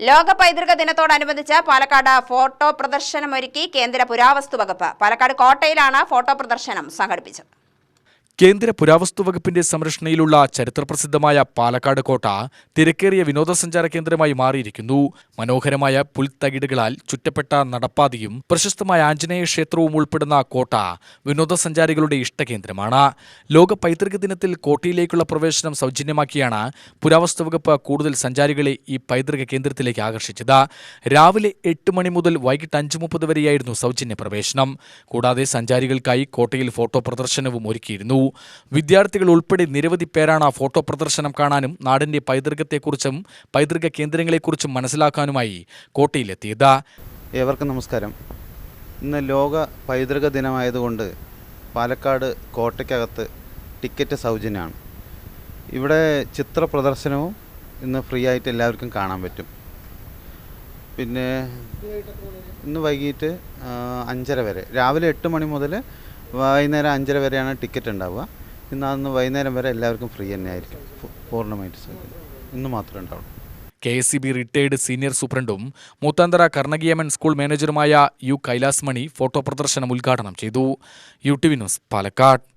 ലോക പൈതൃക ദിനത്തോടനുബന്ധിച്ച് പാലക്കാട് ഫോട്ടോ പ്രദർശനമൊരുക്കി കേന്ദ്ര പുരാവസ്തു വകുപ്പ് പാലക്കാട് കോട്ടയിലാണ് ഫോട്ടോ പ്രദർശനം സംഘടിപ്പിച്ചത്. കേന്ദ്ര പുരാവസ്തു വകുപ്പിന്റെ സംരക്ഷണയിലുള്ള ചരിത്രപ്രസിദ്ധമായ പാലക്കാട് കോട്ട തിരക്കേറിയ വിനോദസഞ്ചാര കേന്ദ്രമായി മാറിയിരിക്കുന്നു. മനോഹരമായ പുൽത്തകിടുകളാൽ ചുറ്റപ്പെട്ട നടപ്പാതയും പ്രശസ്തമായ ആഞ്ജനേയ ക്ഷേത്രവും ഉൾപ്പെടുന്ന കോട്ട വിനോദസഞ്ചാരികളുടെ ഇഷ്ടകേന്ദ്രമാണ്. ലോക പൈതൃക ദിനത്തിൽ കോട്ടയിലേക്കുള്ള പ്രവേശനം സൗജന്യമാക്കിയാണ് പുരാവസ്തു വകുപ്പ് കൂടുതൽ സഞ്ചാരികളെ ഈ പൈതൃക കേന്ദ്രത്തിലേക്ക് ആകർഷിച്ചത്. രാവിലെ എട്ട് മണി മുതൽ വൈകിട്ട് അഞ്ച് മുപ്പത് വരെയായിരുന്നു സൗജന്യ പ്രവേശനം. കൂടാതെ സഞ്ചാരികൾക്കായി കോട്ടയിൽ ഫോട്ടോ പ്രദർശനവും ഒരുക്കിയിരുന്നു. വിദ്യാർത്ഥികൾ ഉൾപ്പെടെ നിരവധി പേരാണ് ഫോട്ടോ പ്രദർശനം കാണാനും നാടിന്റെ പൈതൃകത്തെക്കുറിച്ചും പൈതൃക കേന്ദ്രങ്ങളെക്കുറിച്ചും മനസ്സിലാക്കാനുമായി കോട്ടയിലെത്തിയത്. ഏവർക്കും നമസ്കാരം. ഇന്ന് ലോക പൈതൃക ദിനമായതുകൊണ്ട് പാലക്കാട് കോട്ടയ്ക്കകത്ത് ടിക്കറ്റ് സൗജന്യമാണ്. ഇവിടെ ചിത്ര പ്രദർശനവും ഇന്ന് ഫ്രീ ആയിട്ട് എല്ലാവർക്കും കാണാൻ പറ്റും. പിന്നെ ഇന്ന് വൈകിട്ട് അഞ്ചര വരെ. രാവിലെ എട്ട് മണി മുതൽ വൈകുന്നേരം അഞ്ചര വരെയാണ് ടിക്കറ്റ് ഉണ്ടാവുക. ഇന്ന് അന്ന് വൈകുന്നേരം വരെ എല്ലാവർക്കും ഫ്രീ തന്നെ ആയിരിക്കും. പൂർണമായിട്ട് സൗകര്യം ഇന്ന് മാത്രമേ ഉണ്ടാവുള്ളൂ. K S C B retired senior സൂപ്രണ്ടും Moothanthara Karnakiamman school മാനേജറുമായ യു കൈലാസ് മണി ഫോട്ടോ പ്രദർശനം ഉദ്ഘാടനം ചെയ്തു. U T V news Palakkad.